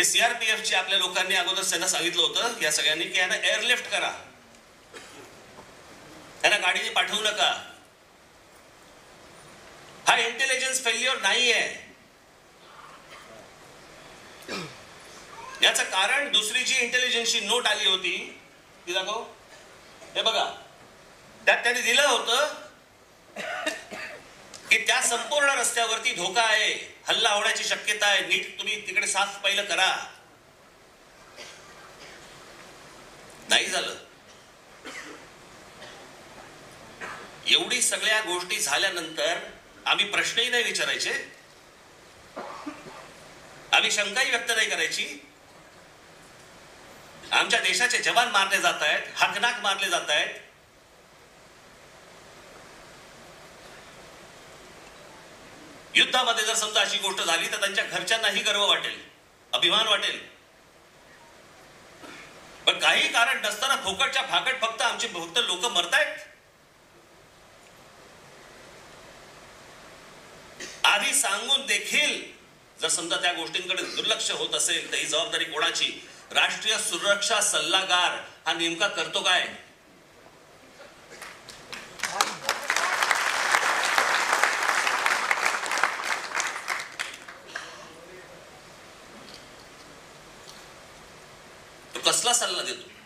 हे सीआरपीएफचे आपल्या लोकांनी अगोदर त्यांना सांगितलं होतं या सगळ्यांनी की यांना एअरलिफ्ट करा. त्यांना गाडीने पाठवू नका. हा इंटेलिजन्स फेल्युअर नाही आहे याचं कारण दुसरी जी इंटेलिजन्सची नोट आली होती ती दाखव. हे बघा. त्यात त्यांनी दिलं होतं या संपूर्ण रस्त्यावरती धोका आहे. हल्ला होण्याची शक्यता आहे. नीट तुम्ही तिकडे साफ पहिलं करा. नाही झालं. एवढी सगळ्या गोष्टी झाल्यानंतर आम्ही प्रश्नही नाही विचारायचे. आम्ही शंकाही व्यक्त नाही करायची. आमच्या देशाचे जवान मारले जात आहेत हकनाक मारले जात आहेत. युद्धामध्ये जर समजा अशी गोष्ट झाली तर त्यांच्या घरच्यांनाही गर्व वाटेल अभिमान वाटेल. पण काही कारण नसताना फोकटच्या फाकट फक्त आमचे फक्त लोक मरतायत. आधी सांगून देखील जर समजा त्या गोष्टींकडे दुर्लक्ष होत असेल तर ही जबाबदारी कोणाची? राष्ट्रीय सुरक्षा सल्लागार हा नेमका करतो काय? तो कसला सल्ला देतो?